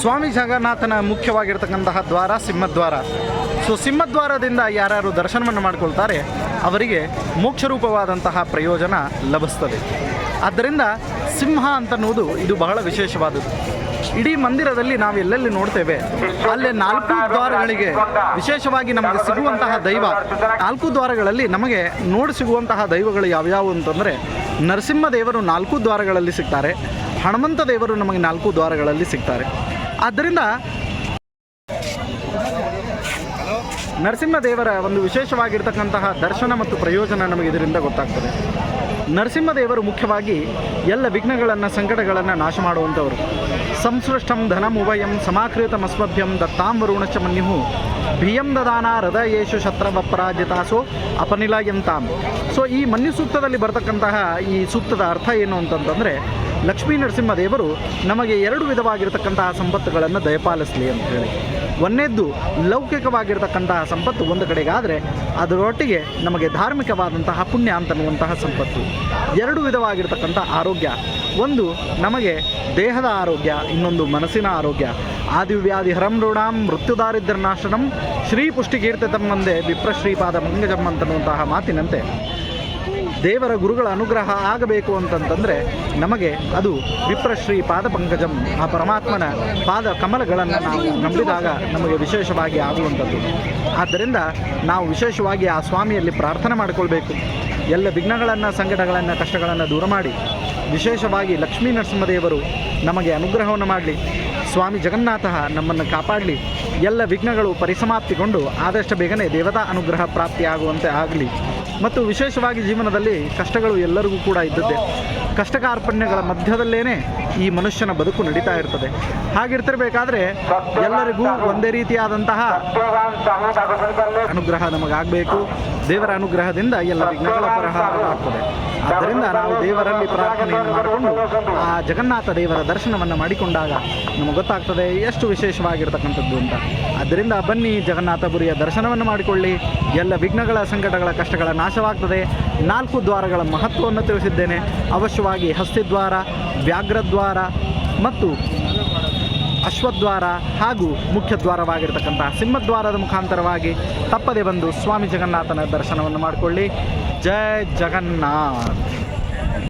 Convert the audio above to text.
ಸ್ವಾಮಿ ಜಗನ್ನಾಥನ ಮುಖ್ಯವಾಗಿರ್ತಕ್ಕಂತಹ ದ್ವಾರ ಸಿಂಹದ್ವಾರ. ಸೊ ಸಿಂಹದ್ವಾರದಿಂದ ಯಾರ್ಯಾರು ದರ್ಶನವನ್ನು ಮಾಡಿಕೊಳ್ತಾರೆ, ಅವರಿಗೆ ಮೋಕ್ಷರೂಪವಾದಂತಹ ಪ್ರಯೋಜನ ಲಭಿಸ್ತದೆ. ಆದ್ದರಿಂದ ಸಿಂಹ ಅಂತನ್ನುವುದು ಇದು ಬಹಳ ವಿಶೇಷವಾದದ್ದು. ಇಡೀ ಮಂದಿರದಲ್ಲಿ ನಾವು ಎಲ್ಲೆಲ್ಲಿ ನೋಡ್ತೇವೆ, ಅಲ್ಲೇ ನಾಲ್ಕು ದ್ವಾರಗಳಿಗೆ ವಿಶೇಷವಾಗಿ ನಮಗೆ ಸಿಗುವಂತಹ ದೈವ. ನಾಲ್ಕು ದ್ವಾರಗಳಲ್ಲಿ ನಮಗೆ ನೋಡಿ ಸಿಗುವಂತಹ ದೈವಗಳು ಯಾವ್ಯಾವು ಅಂತಂದರೆ, ನರಸಿಂಹ ದೇವರು ನಾಲ್ಕು ದ್ವಾರಗಳಲ್ಲಿ ಸಿಗ್ತಾರೆ, ಹನುಮಂತ ದೇವರು ನಮಗೆ ನಾಲ್ಕು ದ್ವಾರಗಳಲ್ಲಿ ಸಿಗ್ತಾರೆ. ಆದ್ದರಿಂದ ನರಸಿಂಹದೇವರ ಒಂದು ವಿಶೇಷವಾಗಿರ್ತಕ್ಕಂತಹ ದರ್ಶನ ಮತ್ತು ಪ್ರಯೋಜನ ನಮಗೆ ಇದರಿಂದ ಗೊತ್ತಾಗ್ತದೆ. ನರಸಿಂಹದೇವರು ಮುಖ್ಯವಾಗಿ ಎಲ್ಲ ವಿಘ್ನಗಳನ್ನು, ಸಂಕಟಗಳನ್ನು ನಾಶ ಮಾಡುವಂಥವರು. ಸಂಸೃಷ್ಟಂ ಧನಮುಭಯಂ ಸಮಾಕೃತಮಸ್ಮಭ್ಯಂ ದತ್ತಾಂ ವರುಣಶ್ಚ ಮನ್ಯು ಭಿಯಂ ದದಾನ ಹೃದಯೇಶು ಶತ್ರವಪರಾಜಿತಾಸೋ ಅಪನಿಲಯಂತಾಂ. ಸೊ ಈ ಮನ್ಯು ಸೂಕ್ತದಲ್ಲಿ ಬರ್ತಕ್ಕಂತಹ ಈ ಸೂಕ್ತದ ಅರ್ಥ ಏನು ಅಂತಂತಂದರೆ ಲಕ್ಷ್ಮೀ ನರಸಿಂಹದೇವರು ನಮಗೆ ಎರಡು ವಿಧವಾಗಿರತಕ್ಕಂತಹ ಸಂಪತ್ತುಗಳನ್ನು ದಯಪಾಲಿಸಲಿ ಅಂತ ಹೇಳಿ. ಒಂದೇದ್ದು ಲೌಕಿಕವಾಗಿರತಕ್ಕಂತಹ ಸಂಪತ್ತು ಒಂದು ಕಡೆಗಾದರೆ ಅದರೊಟ್ಟಿಗೆ ನಮಗೆ ಧಾರ್ಮಿಕವಾದಂತಹ ಪುಣ್ಯ ಅಂತನ್ನುವಂತಹ ಸಂಪತ್ತು. ಎರಡು ವಿಧವಾಗಿರತಕ್ಕಂಥ ಆರೋಗ್ಯ. ಒಂದು ನಮಗೆ ದೇಹದ ಆರೋಗ್ಯ, ಇನ್ನೊಂದು ಮನಸ್ಸಿನ ಆರೋಗ್ಯ. ಆದಿವ್ಯಾಧಿ ಹರಂ ಋಣಾಂ ಶ್ರೀ ಪುಷ್ಟಿಕೀರ್ತಿ ತಮ್ಮಂದೇ ವಿಪ್ರಶ್ರೀಪಾದ ಮಂಗಜಂ ಅಂತನ್ನುವಂತಹ ಮಾತಿನಂತೆ. ದೇವರ ಗುರುಗಳ ಅನುಗ್ರಹ ಆಗಬೇಕು ಅಂತಂತಂದರೆ ನಮಗೆ ಅದು ವಿಪ್ರಶ್ರೀ ಪಾದ ಪಂಕಜಂ ಆ ಪರಮಾತ್ಮನ ಪಾದ ಕಮಲಗಳನ್ನು ನಾವು ನಂಬಿದಾಗ ನಮಗೆ ವಿಶೇಷವಾಗಿ ಆಗುವಂಥದ್ದು. ಆದ್ದರಿಂದ ನಾವು ವಿಶೇಷವಾಗಿ ಆ ಸ್ವಾಮಿಯಲ್ಲಿ ಪ್ರಾರ್ಥನೆ ಮಾಡಿಕೊಳ್ಬೇಕು. ಎಲ್ಲ ವಿಘ್ನಗಳನ್ನು, ಸಂಕಟಗಳನ್ನು, ಕಷ್ಟಗಳನ್ನು ದೂರ ಮಾಡಿ. ವಿಶೇಷವಾಗಿ ಲಕ್ಷ್ಮೀ ನರಸಿಂಹದೇವರು ನಮಗೆ ಅನುಗ್ರಹವನ್ನು ಮಾಡಲಿ. ಸ್ವಾಮಿ ಜಗನ್ನಾಥ ನಮ್ಮನ್ನು ಕಾಪಾಡಲಿ. ಎಲ್ಲ ವಿಘ್ನಗಳು ಪರಿಸಮಾಪ್ತಿಗೊಂಡು ಆದಷ್ಟು ಬೇಗನೆ ದೇವತಾ ಅನುಗ್ರಹ ಪ್ರಾಪ್ತಿಯಾಗುವಂತೆ ಆಗಲಿ. ಮತ್ತು ವಿಶೇಷವಾಗಿ ಜೀವನದಲ್ಲಿ ಕಷ್ಟಗಳು ಎಲ್ಲರಿಗೂ ಕೂಡ ಇದ್ದದ್ದೇ. ಕಷ್ಟ ಕಾರ್ಪಣ್ಯಗಳ ಮಧ್ಯದಲ್ಲೇನೆ ಈ ಮನುಷ್ಯನ ಬದುಕು ನಡೀತಾ ಇರ್ತದೆ. ಹಾಗಿರ್ತಿರ್ಬೇಕಾದ್ರೆ ಎಲ್ಲರಿಗೂ ಒಂದೇ ರೀತಿಯಾದಂತಹ ಅನುಗ್ರಹ ನಮಗಾಗಬೇಕು. ದೇವರ ಅನುಗ್ರಹದಿಂದ ಎಲ್ಲ ವಿಘ್ನಗಳ ಪರಿಹಾರ ಆಗ್ತದೆ ಆದ್ದರಿಂದ ನಾವು ದೇವರಲ್ಲಿ ಪ್ರಾರ್ಥನೆಯನ್ನು ಮಾಡಿಕೊಂಡು ಆ ಜಗನ್ನಾಥ ದೇವರ ದರ್ಶನವನ್ನು ಮಾಡಿಕೊಂಡಾಗ ನಮಗೆ ಗೊತ್ತಾಗ್ತದೆ ಎಷ್ಟು ವಿಶೇಷವಾಗಿರ್ತಕ್ಕಂಥದ್ದು ಅಂತ. ಆದ್ದರಿಂದ ಬನ್ನಿ ಜಗನ್ನಾಥಪುರಿಯ ದರ್ಶನವನ್ನು ಮಾಡಿಕೊಳ್ಳಿ. ಎಲ್ಲ ವಿಘ್ನಗಳ ಸಂಕಟಗಳ ಕಷ್ಟಗಳ ನಾಶವಾಗ್ತದೆ. ನಾಲ್ಕು ದ್ವಾರಗಳ ಮಹತ್ವವನ್ನು ತಿಳಿಸಿದ್ದೇನೆ. ಅವಶ್ಯವಾಗಿ ಹಸ್ತಿದ್ವಾರ ವ್ಯಾಘ್ರದ್ವಾರ ಮತ್ತು ಅಶ್ವದ್ವಾರ ಹಾಗೂ ಮುಖ್ಯ ದ್ವಾರವಾಗಿರ್ತಕ್ಕಂತಹ ಸಿಂಹದ್ವಾರದ ಮುಖಾಂತರವಾಗಿ ತಪ್ಪದೆ ಬಂದು ಸ್ವಾಮಿ ಜಗನ್ನಾಥನ ದರ್ಶನವನ್ನು ಮಾಡಿಕೊಳ್ಳಿ. ಜಯ ಜಗನ್ನಾಥ್